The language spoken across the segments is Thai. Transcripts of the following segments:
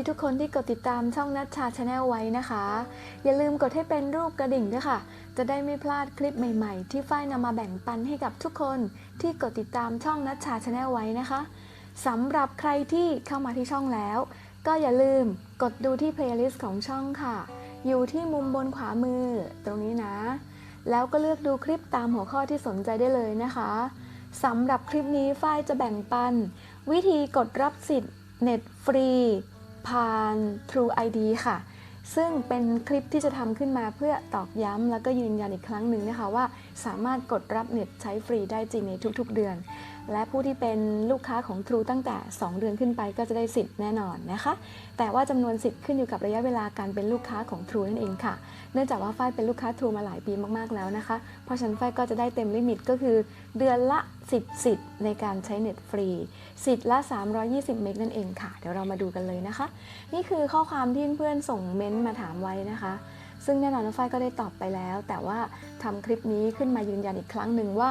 ดีทุกคนที่กดติดตามช่องนัชชาชาแนลไว้นะคะ อย่าลืมกดให้เป็นรูปกระดิ่งด้วยค่ะ จะได้ไม่พลาดคลิปใหม่ๆ ที่ฝ้ายนำมาแบ่งปันให้กับทุกคนที่กดติดตามช่องนัชชาชาแนลไว้นะคะสำหรับใครที่เข้ามาที่ช่องแล้ว ก็อย่าลืมกดดูที่เพลย์ลิสต์ของช่องค่ะ อยู่ที่มุมบนขวามือตรงนี้นะ แล้วก็เลือกดูคลิปตามหัวข้อที่สนใจได้เลยนะคะสำหรับคลิปนี้ฝ้ายจะแบ่งปัน วิธีกดรับสิทธิ์เน็ตฟรี ผ่าน True ID ค่ะ ซึ่งเป็นคลิปที่จะทำขึ้นมาเพื่อตอกย้ำแล้วก็ยืนยันอีกครั้งหนึ่งนะคะว่า สามารถกดรับเน็ตใช้ฟรีได้จริงในทุกๆเดือน และผู้ที่เป็นลูกค้าของ True ตั้งแต่ 2 เดือนขึ้นไปก็จะได้สิทธิ์แน่นอนนะคะ แต่ว่าจำนวนสิทธิ์ขึ้นอยู่กับระยะเวลาการเป็นลูกค้าของ True นั่นเองค่ะ เนื่องจากว่าฝ้ายเป็นลูกค้า True มาหลายปีมากๆแล้วนะคะ เพราะฉะนั้นฝ้ายก็จะได้เต็มลิมิตก็คือ เดือนละ 10 สิทธิ์ในการใช้เน็ตฟรี สิทธิ์ละ 320 เมกนั่นเองค่ะ เดี๋ยวเรามาดูกันเลยนะคะ นี่คือข้อความที่เพื่อนส่งเม้นต์มาถามไว้นะคะซึ่งแน่นอนฝ้ายก็ได้ตอบไปแล้ว แต่ว่าทำคลิปนี้ขึ้นมายืนยันอีกครั้งหนึ่งว่า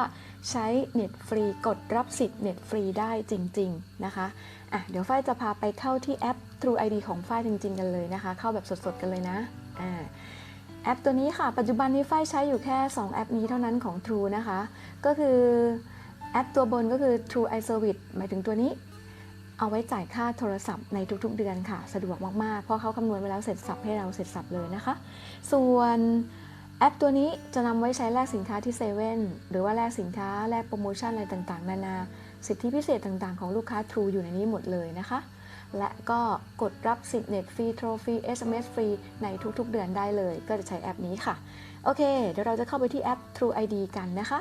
ใช้เน็ตฟรีกดรับสิทธิ์เน็ตฟรีได้จริง ๆ นะคะอะเดี๋ยวฝ้ายจะพาไปเข้าที่แอป True ID ของฝ้ายจริง ๆ กันเลยนะคะ เข้าแบบสดๆ กันเลยนะอ่าแอปตัวนี้ค่ะ ปัจจุบันนี้ฝ้ายใช้อยู่แค่ 2 แอปนี้เท่านั้นของ True นะคะ ก็คือแอปตัวบนก็คือ True iService หมายถึงตัวนี้ เอาไว้จ่ายค่าโทรศัพท์ในทุกๆ เดือนค่ะ สะดวกมากๆ เพราะเขาคำนวณไว้แล้วเสร็จสับให้เราเสร็จสับเลยนะคะ ส่วน แอปตัวนี้จะนำไว้ใช้แลกสินค้าที่เซเว่นหรือว่าแลกสินค้าแลกโปรโมชั่นอะไรต่างๆ นานา สิทธิพิเศษต่างๆ ของลูกค้า True อยู่ในนี้หมดเลยนะคะ และก็กดรับสิทธิ์เน็ตฟรีโทรฟรี SMS ฟรีในทุกๆ เดือนได้เลย ก็จะใช้แอปนี้ค่ะ โอเค เดี๋ยวเราจะเข้าไปที่แอป True ID กันนะคะ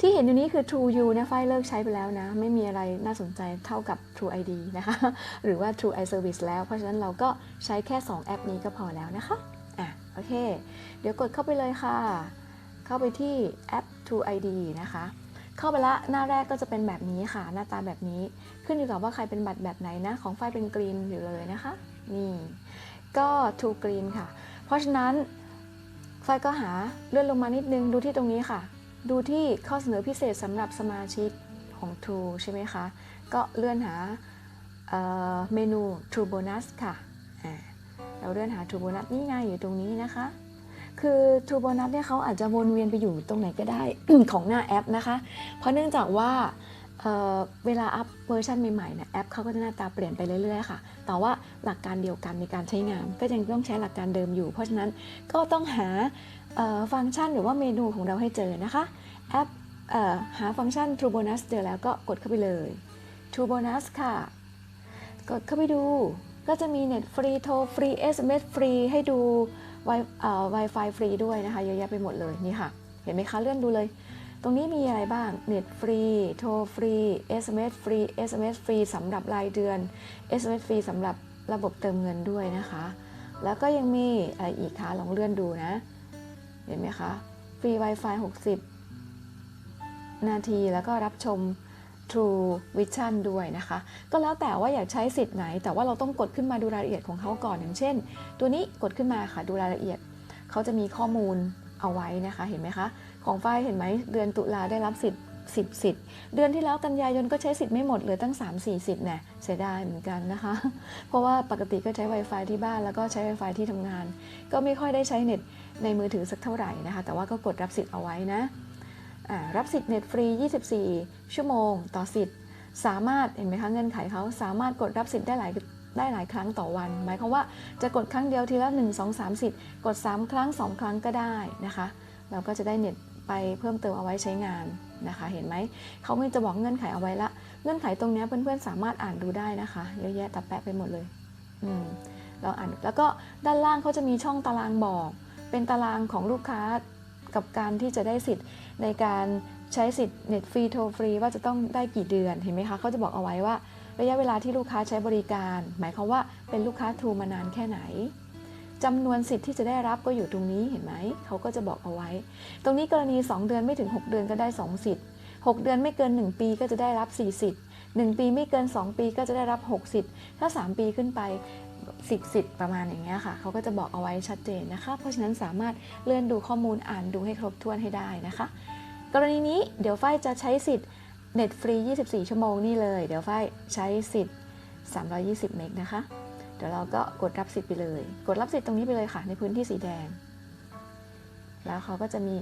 ที่เห็นอยู่นี้คือ True You นะไฟล์เลิกใช้ไปแล้วนะ ไม่มีอะไรน่าสนใจเท่ากับ True ID นะคะ หรือว่า True iService แล้ว เพราะฉะนั้นเราก็ใช้แค่ 2 แอปนี้ก็พอแล้วนะคะ โอเค เดี๋ยวกดเข้าไปเลยค่ะ เข้าไปที่แอป True ID นะคะ เข้าไปละหน้าแรกก็จะเป็นแบบนี้ค่ะ หน้าตาแบบนี้ ขึ้นอยู่กับว่าใครเป็นบัตรแบบไหนนะ ของไฟล์เป็นกรีนอยู่เลยนะคะ นี่ ก็ True Green ค่ะ เพราะฉะนั้นไฟก็หาเลื่อนลงมานิดนึงดูที่ตรงนี้ค่ะ ดูที่ข้อเสนอพิเศษสำหรับสมาชิกของ True ใช่ไหมคะ ก็เลื่อนหาเเมนู True Bonus ค่ะ เราเลื่อนหา True Bonus นี่ไงอยู่ตรงนี้นะคะ คือ True Bonus เนี่ยเขาอาจจะวนเวียนไปอยู่ตรงไหนก็ได้ ของหน้าแอปนะคะ เพราะเนื่องจากว่าเเวลาอัพเวอร์ชันใหม่ๆเนี่ยแอปเขาก็จะหน้าตาเปลี่ยนไปเรื่อยๆค่ะ แต่ว่าหลักการเดียวกันในการใช้งาน ก็ยังต้องใช้หลักการเดิมอยู่ เพราะฉะนั้นก็ต้องหาฟังก์ชันหรือว่าเมนูของเราให้เจอนะคะแอปอหาฟังก์ชัน True Bonus เจอแล้วก็กดเข้าไปเลย True Bonus ค่ะ กดเข้าไปดู ก็จะมีเน็ตฟรีโทรฟรี SMS ฟรีให้ดู Wi- เอ่อ Wi-Fi ฟรีด้วยนะคะเยอะแยะไปหมดเลยนี่ค่ะ เห็นไหมคะเลื่อนดูเลย ตรงนี้มีอะไรบ้างเน็ตฟรีโทรฟรี SMS ฟรี SMS ฟรีสำหรับรายเดือน SMS ฟรีสำหรับระบบเติมเงินด้วยนะคะ แล้วก็ยังมีอะไรอีกคะลองเลื่อนดูนะ เห็นไหมคะ ฟรี Wi-Fi 60 นาทีแล้วก็รับชม True Vision ด้วยนะคะ ก็แล้วแต่ว่าอยากใช้สิทธิ์ไหน แต่ว่าเราต้องกดขึ้นมาดูรายละเอียดของเขาก่อนอย่างเช่น ตัวนี้กดขึ้นมาค่ะดูรายละเอียด เขาจะมีข้อมูลเอาไว้นะคะเห็นไหมคะ ของฝ้ายเห็นไหมเดือนตุลาได้รับสิทธิ์10 สิทธิ์ เดือนที่แล้วกันยายนก็ใช้สิทธิ์ไม่หมดเหลยตั้ง 3-4 สิทธิ์แน่เสียดายเหมือนกันนะคะ เพราะว่าปกติก็ใช้ Wi-Fi ที่บ้านแล้วก็ใช้ Wi-Fi ที่ทำงาน ก็ไม่ค่อยได้ใช้เน็ตในมือถือสักเท่าไหร่นะคะ แต่ว่าก็กดรับสิทธิ์เอาไว้นะ รับสิทธิ์เน็ตฟรี 24 ชั่วโมงต่อสิทธิ์ สามารถเห็นไหมคะเงื่อนไขเขาสามารถกดรับสิทธิ์ได้หลายได้หลายครั้งต่อวัน หมายความว่าจะกดครั้งเดียวทีละ 1 2 3 สิทธิ์กด 3 ครั้ง 2 ครั้งก็ได้นะคะ เราก็จะได้เน็ตไปเพิ่มเติมเอาไว้ใช้งานนะคะ เห็นไหมเขาไม่จะบอกเงื่อนไขเอาไว้ละ เงื่อนไขตรงนี้เพื่อนๆสามารถอ่านดูได้นะคะ เยอะแยะแต่แปะไปหมดเลยอืมเราอ่านแล้วก็ด้านล่างเขาจะมีช่องตารางบอก เป็นตารางของลูกค้า กับการที่จะได้สิทธิ์ในการใช้สิทธิ์เน็ตฟรีโทรฟรีว่าจะต้องได้กี่เดือนเห็นไหมคะเขาจะบอกเอาไว้ว่า ระยะเวลาที่ลูกค้าใช้บริการ หมายความว่าเป็นลูกค้าทรูมานานแค่ไหนจำนวนสิทธิ์ที่จะได้รับก็อยู่ตรงนี้เห็นไหมเขาก็จะบอกเอาไว้ ตรงนี้กรณี 2 เดือนไม่ถึง 6 เดือนก็ได้ 2 สิทธิ์ 6 เดือนไม่เกิน 1 ปีก็จะได้รับ4สิทธิ์1ปีไม่เกิน 2 ปีก็จะได้รับ6สิทธิ์ถ้า 3 ปีขึ้นไป 10สิทธิ์ประมาณอย่างเงี้ยค่ะเขาก็จะบอกเอาไว้ชัดเจนนะคะ เพราะฉะนั้นสามารถเลื่อนดูข้อมูลอ่านดูให้ครบถ้วนให้ได้นะคะ กรณีนี้เดี๋ยวฝ้ายจะใช้สิทธิ์เน็ตฟรี 24 ชั่วโมงนี่เลย เดี๋ยวฝ้ายใช้สิทธิ์ 320 เมกนะคะ เดี๋ยวเราก็กดรับสิทธิ์ไปเลย กดรับสิทธิ์ตรงนี้ไปเลยค่ะในพื้นที่สีแดง แล้วเขาก็จะมี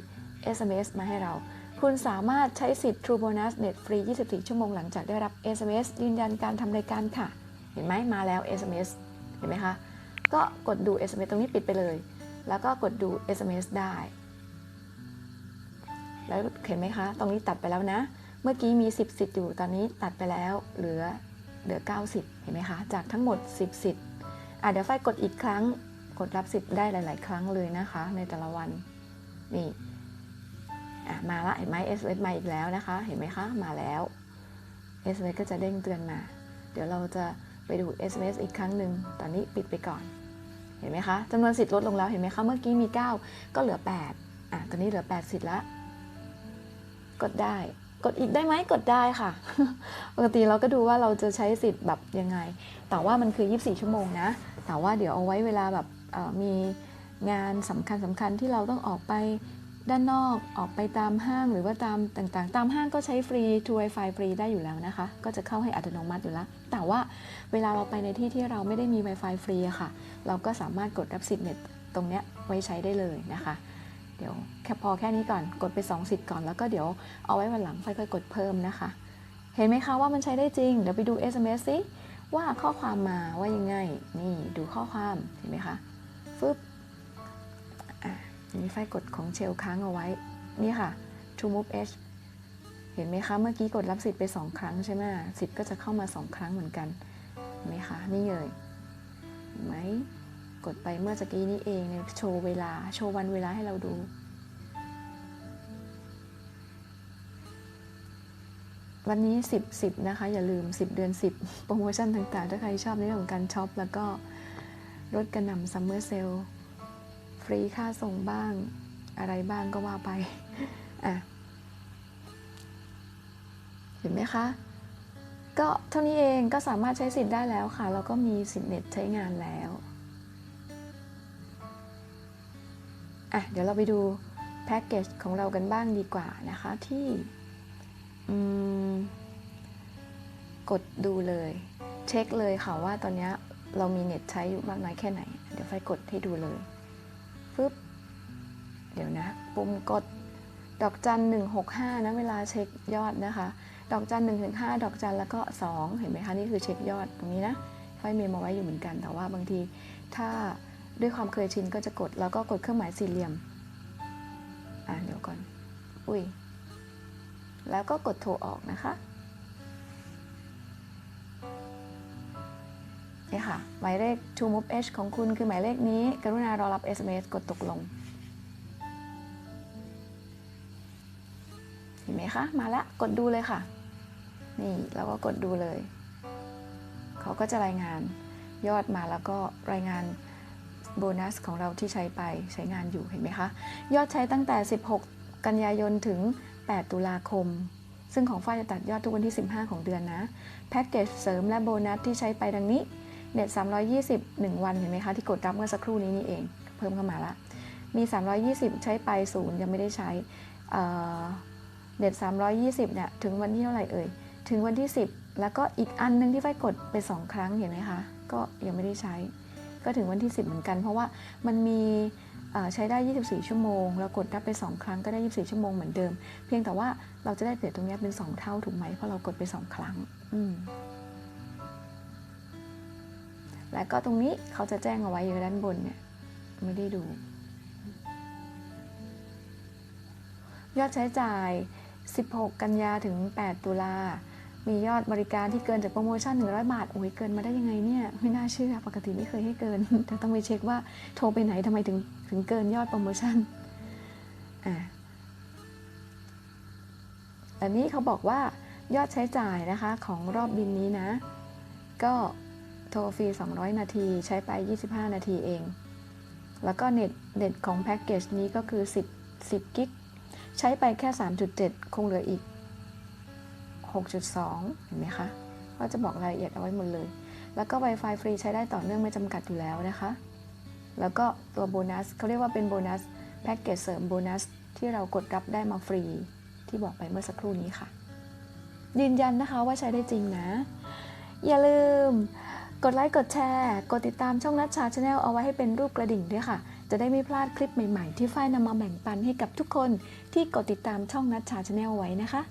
SMS มาให้เรา คุณสามารถใช้สิทธิ์ True Bonus Net ฟรี 24 ชั่วโมงหลังจากได้รับ SMS ยืนยันการทำรายการค่ะ เห็นไหมมาแล้ว SMS เห็นไหมคะก็กดดู SMS ตรงนี้ปิดไปเลย แล้วก็กดดู SMS ได้ แล้วเห็นไหมคะ ตรงนี้ตัดไปแล้วนะ เมื่อกี้มี 10 สิทธิ์อยู่ตอนนี้ตัดไปแล้วเหลือเหลือ9สิทธิ์เห็นไหมคะ จากทั้งหมด 10 สิทธิ์อะเดี๋ยวไฟกดอีกครั้งกดรับสิทธิ์ได้หลาย ๆ ครั้งเลยนะคะ ในแต่ละวันนี่อะมาละเห็นไหม SMS มาอีกแล้วนะคะ เห็นไหมคะมาแล้ว SMS ก็จะเด้งเตือนมา เดี๋ยวเราจะ ไปดู SMS อีกครั้งหนึ่งตอนนี้ปิดไปก่อน เห็นไหมคะจำนวนสิทธิ์ลดลงแล้วเห็นไหมคะ เมื่อกี้มี 9 ก็เหลือ 8 อะ ตอนนี้เหลือ 8 สิทธิ์ละกดได้ กดอีกได้ไหมกดได้ค่ะ ปกติเราก็ดูว่าเราจะใช้สิทธิ์แบบยังไง แต่ว่ามันคือ 24 ชั่วโมงนะ แต่ว่าเดี๋ยวเอาไว้เวลาแบบมีงานสำคัญสำคัญที่เราต้องออกไป ด้านนอกออกไปตามห้างหรือว่าตามต่างๆ ตามห้างก็ใช้ฟรี True Wi-Fi ฟรีได้อยู่แล้วนะคะ ก็จะเข้าให้อัตโนมัติอยู่แล้ว แต่ว่าเวลาเราไปในที่ที่เราไม่ได้มี Wi-Fi ฟรีค่ะ เราก็สามารถกดรับสิทธิ์เน็ตตรงเนี้ยไว้ใช้ได้เลยนะคะ เดี๋ยวแค่พอแค่นี้ก่อนกดไป 2 สิทธิ์ก่อนแล้วก็เดี๋ยวเอาไว้วันหลังค่อยๆกดเพิ่มนะคะ เห็นไหมคะว่ามันใช้ได้จริงเดี๋ยวไปดู SMS ซิว่าข้อความมาว่ายังไงนี่ดูข้อความเห็นไหมคะฟึบอะอั นนี้ไฟกดของเชลค้างเอาไว้ นี่ค่ะ True Move H เห็นไหมคะ เมื่อกี้กดรับสิทธิ์ไป 2 ครั้งใช่ไหมสิทธิ์ก็จะเข้ามา 2 ครั้งเหมือนกันเห็นไหมคะ นี่เลยเห็นไหมกดไปเมื่อสกี้นี้เองเนี่ยโชว์เวลา โชว์วันเวลาให้เราดู วันนี้ 10 10 นะคะ อย่าลืม 10 เดือน 10 โปรโมชั่นต่างๆ ถ้าใครชอบในเรื่องของการช็อป แล้วก็ลดกระหน่ำซัมเมอร์เซลฟ รีค่าส่งบ้าง อะไรบ้างก็ว่าไปอะเห็นไหมคะ ก็เท่านี้เองก็สามารถใช้สิทธิ์ได้แล้วค่ะแล้วก็มีสิทธิ์เน็ตใช้งานแล้วอะเดี๋ยวเราไปดูแพ็กเกจของเรากันบ้างดีกว่านะคะที่กดดูเลย เช็คเลยค่ะว่าตอนนี้เรามีเน็ตใช้อยู่มากน้อยแค่ไหน เดี๋ยวไฟกดให้ดูเลย ฟึบเดี๋ยวนะ ปุ่มกด ดอกจันหนึ่งหกห้านะ เวลาเช็คยอดนะคะ ดอกจันหนึ่งถึงห้าดอกจันแล้วก็สองเห็นไหมคะ นี่คือเช็คยอดตรงนี้นะ ไฟเมมเอาไว้อยู่เหมือนกัน แต่ว่าบางทีถ้าด้วยความเคยชินก็จะกด แล้วก็กดเครื่องหมายสี่เหลี่ยม อ่าเดี๋ยวก่อน อุ้ย แล้วก็กดโทรออกนะคะ นี่ค่ะ หมายเลข True Move H ของคุณคือหมายเลขนี้ กรุณารอรับ SMS กดตกลง เห็นไหมคะ มาแล้วกดดูเลยค่ะ นี่แล้วก็กดดูเลย เขาก็จะรายงานยอดมาแล้วก็รายงานโบนัสของเราที่ใช้ไปใช้งานอยู่เห็นไหมคะ ยอดใช้ตั้งแต่ 16 กันยายนถึง 8 ตุลาคม ซึ่งของฝ้ายจะตัดยอดทุกวันที่ 15 ของเดือนนะ แพ็กเกจเสริมและโบนัสที่ใช้ไปดังนี้ เน็ต320 1 วันเห็นไหมคะที่กดรับเมื่อสักครู่นี้นี่เอง เพิ่มเข้ามาละมี 320 ใช้ไปศูนย์ยังไม่ได้ใช้เอ่อเน็ต320เนี่ยถึงวันที่เท่าไหร่เอ่ย ถึงวันที่ 10 แล้วก็อีกอันหนึงที่ไฟกดไป 2 ครั้งเห็นไหมคะ ก็ยังไม่ได้ใช้ ก็ถึงวันที่ 10 เหมือนกัน เพราะว่ามันมีใช้ได้ 24 ชั่วโมง เรากดรับไป 2 ครั้งก็ได้ 24 ชั่วโมงเหมือนเดิม เพียงแต่ว่าเราจะได้เปรียบตรงนี้เป็น 2 เท่าถูกไหม เพราะเรากดไป 2 ครั้ง อืม แล้วก็ตรงนี้เขาจะแจ้งเอาไว้อยู่ด้านบนเนี่ยไม่ได้ดู ยอดใช้จ่าย 16 กันยาถึง 8 ตุลา มียอดบริการที่เกินจากโปรโมชั่น 100 บาท โอ้ยเกินมาได้ยังไงเนี่ย ไม่น่าเชื่อ ปกติไม่เคยให้เกินแต่ต้องไปเช็คว่าโทรไปไหนทำไมถึงถึงเกินยอดโปรโมชั่น อะอันนี้เขาบอกว่ายอดใช้จ่ายนะคะของรอบบินนี้นะ ก็ โทรฟรี 200 นาที ใช้ไป 25 นาทีเอง แล้วก็เน็ตเน็ตของแพ็กเกจนี้ก็คือ 10 10 กิก ใช้ไปแค่ 3.7 คงเหลืออีก 6.2 เห็นไหมคะ ก็จะบอกรายละเอียดเอาไว้หมดเลย แล้วก็ Wi-Fi ฟรีใช้ได้ต่อเนื่องไม่จำกัดอยู่แล้วนะคะ แล้วก็ตัวโบนัสเขาเรียกว่าเป็นโบนัสแพ็กเกจเสริมโบนัสที่เรากดรับได้มาฟรี ที่บอกไปเมื่อสักครู่นี้ค่ะ ยืนยันนะคะว่าใช้ได้จริงนะ อย่าลืม กดไลค์กดแชร์ กดติดตามช่องนัชชาชาแนลเอาไว้ให้เป็นรูปกระดิ่งด้วยค่ะ จะได้ไม่พลาดคลิปใหม่ๆ ที่ฝ้ายนำมาแบ่งปันให้กับทุกคน ที่กดติดตามช่องนัชชาชาแนลไว้นะคะ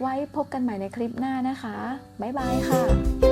ไว้พบกันใหม่ในคลิปหน้านะคะ บ๊ายบายค่ะ